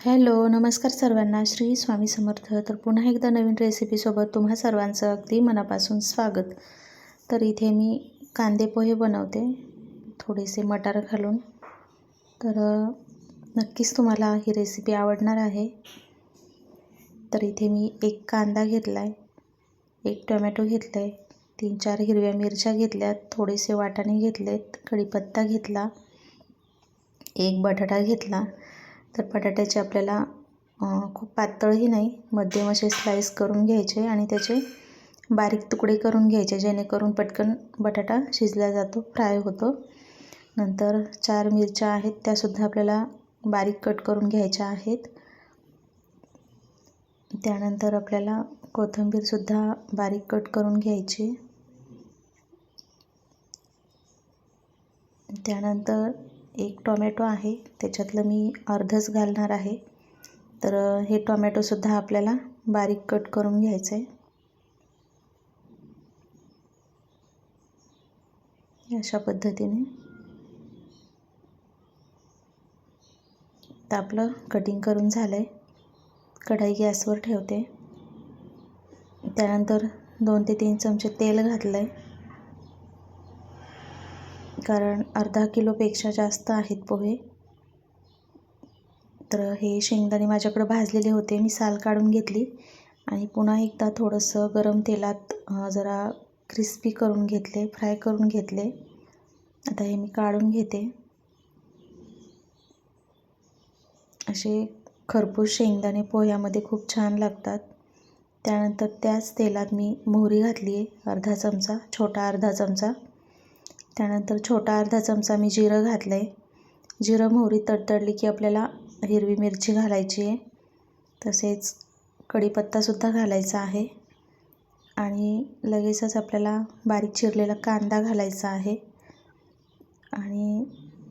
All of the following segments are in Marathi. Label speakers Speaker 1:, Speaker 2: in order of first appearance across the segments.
Speaker 1: हॅलो नमस्कार सर्वांना. श्री स्वामी समर्थ. तर पुन्हा एकदा नवीन रेसिपीसोबत तुम्हा सर्वांचं अगदी मनापासून स्वागत. तर इथे मी कांदे पोहे बनवते. थोडेसे मटार घालून. तर नक्कीच तुम्हाला ही रेसिपी आवडणार आहे. तर इथे मी एक कांदा घेतला आहे एक टोमॅटो घेतला आहे तीन चार हिरव्या मिरच्या घेतल्यात. थोडेसे वाटाणे घेतलेत. कढीपत्ता घेतला. एक बटाटा घेतला. तर बटाट्याचे आपल्याला खूप पातळही नाही. मध्यम असे स्लाईस करून घ्यायचे आणि त्याचे बारीक तुकडे करून घ्यायचे जेणेकरून पटकन बटाटा शिजला जातो फ्राय होतो. नंतर चार मिरच्या आहेत त्यासुद्धा आपल्याला बारीक कट करून घ्यायच्या आहेत. त्यानंतर आपल्याला कोथिंबीरसुद्धा बारीक कट करून घ्यायची. त्यानंतर एक टोमॅटो आहे त्याच्यातलं मी अर्धच घालणार आहे. तर हे टोमॅटोसुद्धा आपल्याला बारीक कट करून घ्यायचं आहे अशा पद्धतीने. तर आपलं कटिंग करून झालं आहे कढाई गॅसवर ठेवते. त्यानंतर दोन ते तीन चमचे तेल घातलं आहे कारण अर्धा किलोपेक्षा जास्त आहेत पोहे. तर हे शेंगदाणे माझ्याकडे भाजलेले होते. मी साल काढून घेतली आणि पुन्हा एकदा थोडंसं गरम तेलात जरा क्रिस्पी करून घेतले फ्राय करून घेतले. आता हे मी काढून घेते. असे खरपूस शेंगदाणे पोह्यामध्ये खूप छान लागतात. त्यानंतर त्याच तेलात मी मोहरी घातली आहे अर्धा चमचा छोटा अर्धा चमचा. त्यानंतर छोटा अर्धा चमचा मी जिरं घातलं आहे जिरं मोहरी तडतडली की आपल्याला हिरवी मिरची घालायची आहे. तसेच कढीपत्तासुद्धा घालायचा आहे. आणि लगेचच आपल्याला बारीक चिरलेला कांदा घालायचा आहे. आणि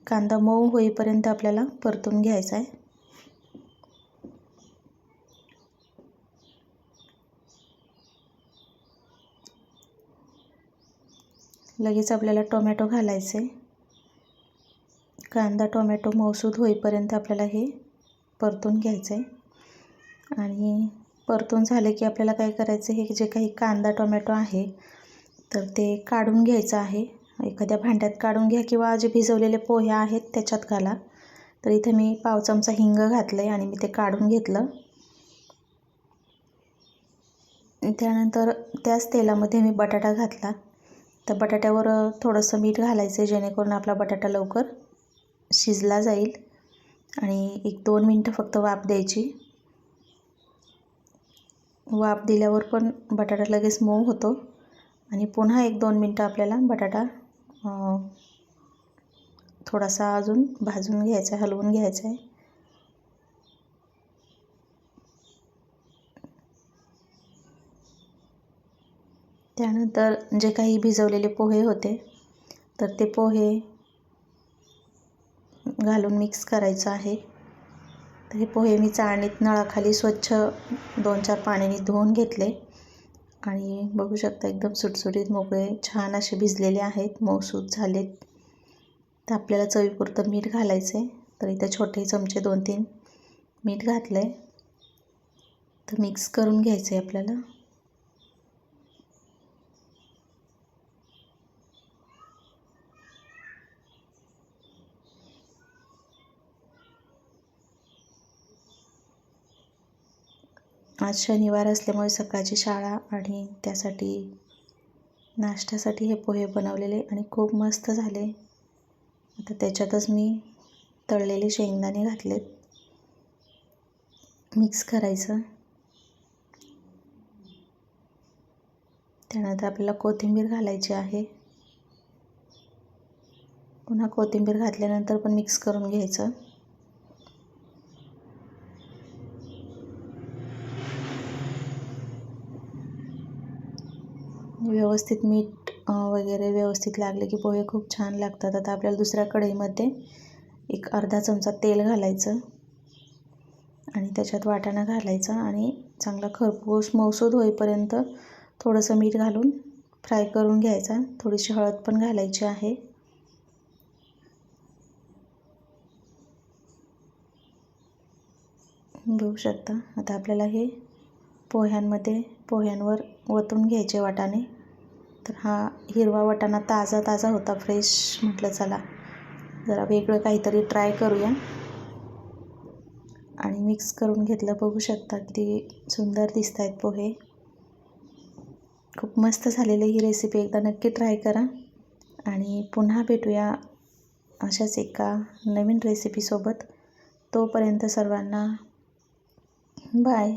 Speaker 1: कांदा मऊ होईपर्यंत आपल्याला परतून घ्यायचा आहे. लगेच आपल्याला टोमॅटो घालायचे. कांदा टोमॅटो मौसूद होईपर्यंत आपल्याला हे परतून घ्यायचं. आहे आणि परतून झाले की आपल्याला काय करायचं हे जे काही कांदा टोमॅटो आहे तर ते काढून घ्यायचं आहे. एखाद्या भांड्यात काढून घ्या किंवा जे भिजवलेले पोहे आहेत त्याच्यात घाला. तर इथे मी पाव चमचा हिंग घातलं आहे आणि मी ते काढून घेतलं. त्यानंतर त्याच तेलामध्ये मी बटाटा घातला. तर बटाट्यावर थोडंसं मीठ घालायचं आहे जेणेकरून आपला बटाटा लवकर शिजला जाईल. आणि एक दोन मिनटं फक्त वाफ द्यायची. वाफ दिल्यावर पण बटाटा लगेच मऊ होतो. आणि पुन्हा एक दोन मिनटं आपल्याला बटाटा थोडासा अजून भाजून घ्यायचा आहे हलवून घ्यायचा आहे. त्यानंतर जे काही भिजवलेले पोहे होते तर ते पोहे घालून मिक्स करायचं आहे. तर हे पोहे मी चाळणीत नळाखाली स्वच्छ दोन चार पाण्याने धुवून घेतले. आणि बघू शकता एकदम सुटसुटीत मोकळे छान असे भिजलेले आहेत. मऊसूत झालेत. तर आपल्याला चवीपुरतं मीठ घालायचं आहे तर इथे छोटे चमचे दोन तीन मीठ घातलं आहे तर मिक्स करून घ्यायचं आहे आपल्याला. आज शनिवार असल्यामुळे सकाळची शाळा आणि त्यासाठी नाश्त्यासाठी हे पोहे बनवलेले आणि खूप मस्त झाले. आता त्याच्यातच मी तळलेले शेंगदाणे घातलेत. मिक्स करायचं. त्यानंतर आपल्याला कोथिंबीर घालायची आहे. पुन्हा कोथिंबीर घातल्यानंतर पण मिक्स करून घ्यायचं. व्यवस्थित मीठ वगैरे व्यवस्थित लागले की पोहे खूप छान लागतात. आता आपल्याला दुसऱ्या कढईमध्ये एक अर्धा चमचा तेल घालायचं आणि त्याच्यात वाटाणा घालायचा आणि चांगला खरपूस मौसूद होईपर्यंत थोडंसं मीठ घालून फ्राय करून घ्यायचा. थोडीशी हळद पण घालायची आहे. बघू शकता. आता आपल्याला हे पोह्यांमध्ये पोह्यांवर ओतून घ्यायचे वाटाणे. तर हा हिरवा वाटाणा ताजा ताजा होता फ्रेश म्हटलं चला. जरा वेगळं काहीतरी ट्राय करूया. आणि मिक्स करून घेतलं बघू शकता किती सुंदर दिसत आहेत पोहे. खूप मस्त झालेली ही रेसिपी एकदा नक्की ट्राय करा. आणि पुन्हा भेटूया अशाच एका नवीन रेसिपीसोबत तोपर्यंत सर्वांना बाय